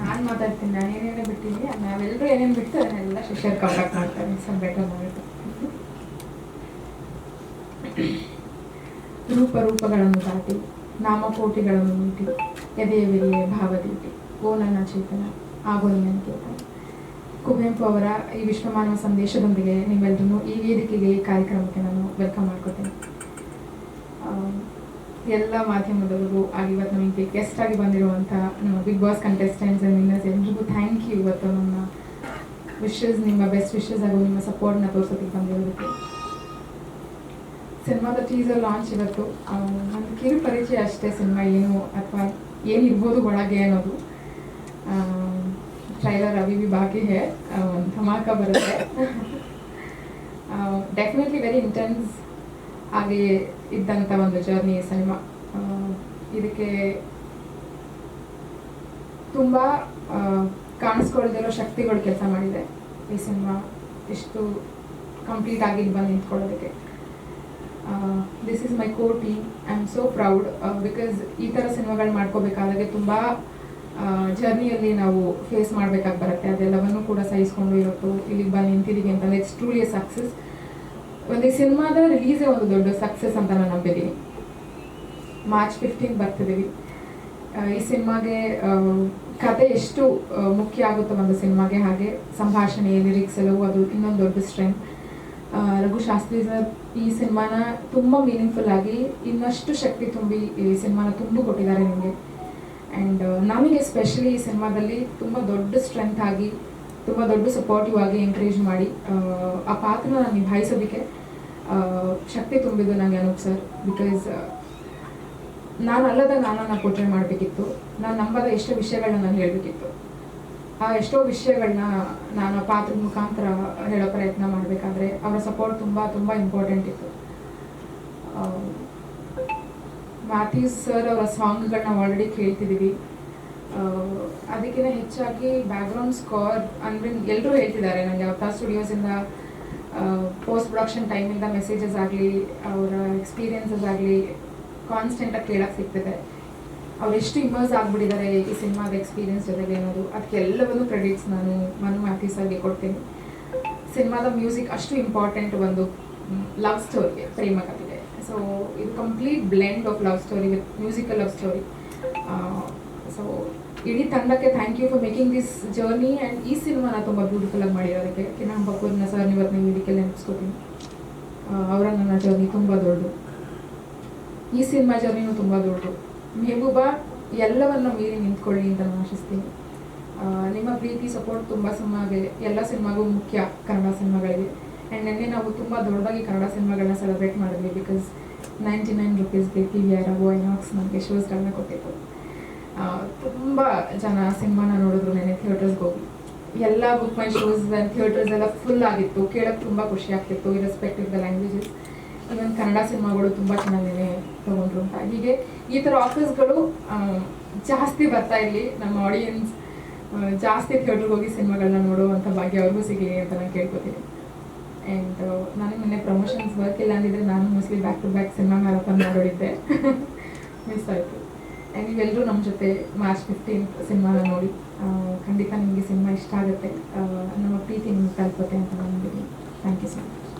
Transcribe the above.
ನಾನು ಮಾತಾಡ್ತೀನಿ, ನಾನು ಏನೇನೇ ಬಿಟ್ಟಿದ್ದೀನಿ ನಾವೆಲ್ಲರೂ ಏನೇನು ಬಿಟ್ಟು ಅದನ್ನೆಲ್ಲ ಶಿಷ್ಯರ್ ಕಾಂಟ್ಯಾಕ್ಟ್ ಮಾಡ್ತಾರೆ ಸಮ್ ಬೆಟರ್ ಮಾಡಿದ್ದು ರೂಪ ರೂಪಗಳನ್ನು ದಾಟಿ, ನಾಮಕೋಟಿಗಳನ್ನು ನೀಟಿ ಎದೆಯ ವಿರಿಯ ಭಾವದೀಟಿ, ಓ ನನ್ನ ಚೇತನ ಆಗೋ ಚೇತನ ಕುವೆಂಪು ಅವರ ಈ ವಿಶ್ವಮಾನವ ಸಂದೇಶದೊಂದಿಗೆ ನೀವೆಲ್ಲರೂ ಈ ವೇದಿಕೆಗೆ, ಈ ಕಾರ್ಯಕ್ರಮಕ್ಕೆ ನಾನು ವೆಲ್ಕಮ್ ಮಾಡ್ಕೊತೇನೆ ಎಲ್ಲ ಮಾಧ್ಯಮದವರು ಆಗಿ ಇವತ್ತು ನಮಗೆ ಗೆಸ್ಟ್ ಆಗಿ ಬಂದಿರುವಂತಹ ನಮ್ಮ ಬಿಗ್ ಬಾಸ್ ಕಂಟೆಸ್ಟೆಂಟ್ಸ್ ಆ್ಯಂಡ್ ಎಲ್ರಿಗೂ ಥ್ಯಾಂಕ್ ಯು ಇವತ್ತು ನಮ್ಮ ವಿಶಸ್ ನಿಮ್ಮ ಬೆಸ್ಟ್ ವಿಶಸ್ ಹಾಗೂ ನಿಮ್ಮ ಸಪೋರ್ಟ್ನ ತೋರ್ಸೋದಕ್ಕೆ ಬಂದಿರೋದಕ್ಕೆ. ಸಿನಿಮಾದ ಟೀಸರ್ ಲಾಂಚ್ ಇವತ್ತು. ಒಂದು ಕಿರು ಪರಿಚಯ ಅಷ್ಟೇ ಸಿನಿಮಾ ಏನು ಅಥವಾ ಏನಿರ್ಬೋದು ಒಳಗೆ ಅನ್ನೋದು. ಟ್ರೈಲರ್ ಅವಿ ಬಿ ಬಾಕಿ ಹೇ ಧಮಾಕ ಬರುತ್ತೆ. ಡೆಫಿನೆಟ್ಲಿ ವೆರಿ ಇಂಟೆನ್ಸ್ ಆಗಿ ಇದ್ದಂತ ಒಂದು ಜರ್ನಿ ಸಿನಿಮಾ ಇದಕ್ಕೆ ತುಂಬ ಕಾಣಿಸ್ಕೊಳ್ದಿರೋ ಶಕ್ತಿಗಳು ಕೆಲಸ ಮಾಡಿದೆ. ಈ ಸಿನಿಮಾ ಇಷ್ಟು ಕಂಪ್ಲೀಟ್ ಆಗಿ ಬಂದು ನಿಂತ್ಕೊಳ್ಳೋದಕ್ಕೆ. This is my co team I am so proud because ಈ ಥರ ಸಿನಿಮಾಗಳು ಮಾಡ್ಕೋಬೇಕಾದಾಗೆ ತುಂಬ ಜರ್ನಿಯಲ್ಲಿ ನಾವು ಫೇಸ್ ಮಾಡಬೇಕಾಗಿ ಬರುತ್ತೆ. ಅದೆಲ್ಲವನ್ನು ಕೂಡ ಸಹಿಸ್ಕೊಂಡು ಇವತ್ತು ಇಲ್ಲಿಗೆ ಬಂದು ನಿಂತಿದ್ದೀವಿ ಅಂತಂದರೆ ಇಟ್ಸ್ ಟ್ರೂಲಿ ಎ ಸಕ್ಸಸ್ ಒಂದು ಈ ಸಿನಿಮಾದ ರಿಲೀಸೇ ಒಂದು ದೊಡ್ಡ ಸಕ್ಸಸ್ ಅಂತ ನಾನು ನಂಬಿದ್ದೀನಿ. ಮಾರ್ಚ್ ಫಿಫ್ಟೀನ್ ಬರ್ತಿದ್ದೀವಿ ಈ ಸಿನಿಮಾಗೆ ಕತೆ ಎಷ್ಟು ಮುಖ್ಯ ಆಗುತ್ತೋ ಒಂದು ಸಿನಿಮಾಗೆ ಹಾಗೆ ಸಂಭಾಷಣೆ ಲಿರಿಕ್ಸ್ ಎಲ್ಲವೂ ಅದು ಇನ್ನೊಂದು ದೊಡ್ಡ ಸ್ಟ್ರೆಂತ್ ರಘು ಶಾಸ್ತ್ರಿ ಸರ್ ಈ ಸಿನಿಮಾನ ತುಂಬ ಮೀನಿಂಗ್ಫುಲ್ ಆಗಿ ಇನ್ನಷ್ಟು ಶಕ್ತಿ ತುಂಬಿ ಈ ಸಿನಿಮಾನ ತುಂಬಿ ಕೊಟ್ಟಿದ್ದಾರೆ ನಿಮಗೆ. ಆ್ಯಂಡ್ ನಮಗೆ ಸ್ಪೆಷಲಿ ಈ ಸಿನಿಮಾದಲ್ಲಿ ತುಂಬ ದೊಡ್ಡ ಸ್ಟ್ರೆಂತ್ ಆಗಿ ತುಂಬ ದೊಡ್ಡ ಸಪೋರ್ಟಿವ್ ಆಗಿ ಎಂಕರೇಜ್ ಮಾಡಿ ಆ, ಪಾತ್ರನ ನಾನು ನಿಭಾಯಿಸೋದಕ್ಕೆ ಶಕ್ತಿ ತುಂಬಿದ್ದು ನನಗೆ ಅನೂಪ್ ಸರ್ ಬಿಕಾಸ್ ನಾನು ಅಲ್ಲದ ನಾನನ್ನ ಪೋರ್ಟ್ರೇಟ್ ಮಾಡಬೇಕಿತ್ತು. ನಾನು ನಂಬದ ಎಷ್ಟೋ ವಿಷಯಗಳನ್ನ ನಾನು ಹೇಳಬೇಕಿತ್ತು. ಆ ಎಷ್ಟೋ ವಿಷಯಗಳನ್ನ ನಾನು ಆ ಪಾತ್ರದ ಮುಖಾಂತರ ಹೇಳೋ ಪ್ರಯತ್ನ ಮಾಡಬೇಕಾದ್ರೆ ಅವರ ಸಪೋರ್ಟ್ ತುಂಬ ತುಂಬ ಇಂಪಾರ್ಟೆಂಟ್ ಇತ್ತು. ಮ್ಯಾಥ್ಯೂಸ್ ಸರ್ ಅವರ ಸಾಂಗ್ಗಳನ್ನ ಆಲ್ರೆಡಿ ಕೇಳ್ತಿದ್ದೀವಿ ಅದಕ್ಕಿಂತ ಹೆಚ್ಚಾಗಿ ಬ್ಯಾಕ್ಗ್ರೌಂಡ್ ಸ್ಕೋರ್ ಅಂದರೆ ಎಲ್ಲರೂ ಹೇಳ್ತಿದ್ದಾರೆ. ನನಗೆ ಅವ್ರ ಸ್ಟುಡಿಯೋಸ್ ಇಂದ ಪೋಸ್ಟ್ ಪ್ರೊಡಕ್ಷನ್ ಟೈಮಿಂದ ಮೆಸೇಜಸ್ ಆಗಲಿ, ಅವರ ಎಕ್ಸ್ಪೀರಿಯನ್ಸಸ್ ಆಗಲಿ ಕಾನ್ಸ್ಟೆಂಟಾಗಿ ಕೇಳಕ್ಕೆ ಸಿಗ್ತದೆ. ಅವ್ರು ಎಷ್ಟು ಇಮರ್ಸ್ ಆಗ್ಬಿಟ್ಟಿದ್ದಾರೆ, ಈ ಸಿನಿಮಾದ ಎಕ್ಸ್ಪೀರಿಯನ್ಸ್ ಜೊತೆಗೆ ಅನ್ನೋದು. ಅದಕ್ಕೆ ಎಲ್ಲವನ್ನು ಕ್ರೆಡಿಟ್ಸ್ ನಾನು ಮನು ಆಗಿ ಕೊಡ್ತೀನಿ. ಸಿನಿಮಾದ ಮ್ಯೂಸಿಕ್ ಅಷ್ಟು ಇಂಪಾರ್ಟೆಂಟ್ ಒಂದು ಲವ್ ಸ್ಟೋರಿಗೆ ಪ್ರೇಮ ಕಥೆಗೆ. ಸೊ ಇದು complete blend of love story with musical love story so ಇಡೀ ತಂಡಕ್ಕೆ thank you for making this journey and ಈ ಸಿನಿಮಾನ ತುಂಬ ಬ್ಯೂಟಿಫುಲ್ ಆಗಿ ಮಾಡಿರೋದಕ್ಕೆ. ಕಿರಣ್ ಬಪೂರ್ನ ಸರ್ ಇವತ್ತು ನೀವು ಇದಕ್ಕೆ ನೆನಪಿಸ್ಕೊತೀನಿ ಅವರ ನನ್ನ ಜರ್ನಿ ತುಂಬ ದೊಡ್ಡದು. ಈ ಸಿನಿಮಾ ಜರ್ನಿನೂ ತುಂಬ ದೊಡ್ಡದು. ಮೆಹಬೂಬಾ, ಎಲ್ಲವನ್ನು ಮೀರಿ ನಿಂತ್ಕೊಳ್ಳಿ ಅಂತ ನಾನು ಆಶಿಸ್ತೀನಿ. ನಿಮ್ಮ ಪ್ರೀತಿ ಸಪೋರ್ಟ್ ತುಂಬ ಸಿನಿಮಾಗೆ ಎಲ್ಲ ಸಿನಿಮಾಗೂ ಮುಖ್ಯ ಕನ್ನಡ ಸಿನಿಮಾಗಳಿಗೆ. ಆ್ಯಂಡ್ ನಿನ್ನೆ ನಾವು ತುಂಬ ದೊಡ್ಡದಾಗಿ ಕನ್ನಡ ಸಿನಿಮಾಗಳನ್ನ ಸೆಲೆಬ್ರೇಟ್ ಮಾಡಿದ್ವಿ because ninety nine ರುಪೀಸ್ಗೆ T V R or INOX ನಮಗೆ ಶೋಸ್ಗಳನ್ನ ಕೊಟ್ಟಿತ್ತು. ತುಂಬ ಜನ ಸಿನಿಮಾನ ನೋಡಿದ್ರು ನೆನೆ ಥಿಯೇಟರ್ಸ್ಗೆ ಹೋಗಿ. ಎಲ್ಲ ಬುಕ್ ಮೈ ಶೋಸ್ ಥಿಯೇಟರ್ಸ್ ಎಲ್ಲ ಫುಲ್ ಆಗಿತ್ತು. ಕೇಳೋಕ್ಕೆ ತುಂಬ ಖುಷಿ ಆಗ್ತಿತ್ತು irrespective the languages even Kannada ಸಿನಿಮಾಗಳು ತುಂಬ ಚೆನ್ನಾಗಿ ತಗೊಂಡ್ರು ಅಂತ. ಹೀಗೆ ಈ ಥರ ಆಫರ್ಸ್ಗಳು ಜಾಸ್ತಿ ಬರ್ತಾ ಇರಲಿ. ನಮ್ಮ ಆಡಿಯನ್ಸ್ ಜಾಸ್ತಿ ಥಿಯೇಟರ್ಗೆ ಹೋಗಿ ಸಿನಿಮಾಗಳನ್ನ ನೋಡುವಂಥ ಭಾಗ್ಯ ಅವ್ರಿಗೂ ಸಿಗಲಿ ಅಂತ ನಾನು ಕೇಳ್ಕೊತೀನಿ. ಆ್ಯಂಡ್ ನನಗೆ ಮೊನ್ನೆ ಪ್ರಮೋಷನ್ಸ್ ವರ್ಕ್ ಇಲ್ಲ ಅಂದಿದ್ರೆ ನಾನು mostly back to back cinema marathon ನೋಡಿದ್ದೆ ಮಿಸ್ ಆಯಿತು. ನೀವೆಲ್ಲರೂ ನಮ್ಮ ಜೊತೆ ಮಾರ್ಚ್ ಫಿಫ್ಟೀನ್ ಸಿನಿಮಾನ ನೋಡಿ. ಖಂಡಿತ ನಿಮಗೆ ಸಿನಿಮಾ ಇಷ್ಟ ಆಗುತ್ತೆ. ನಮ್ಮ ಪ್ರೀತಿ ನಿಮ್ಗೆ ತಲುಪುತ್ತೆ ಅಂತ ನಾನು ನಂಬಿದ್ದೀನಿ. Thank you so much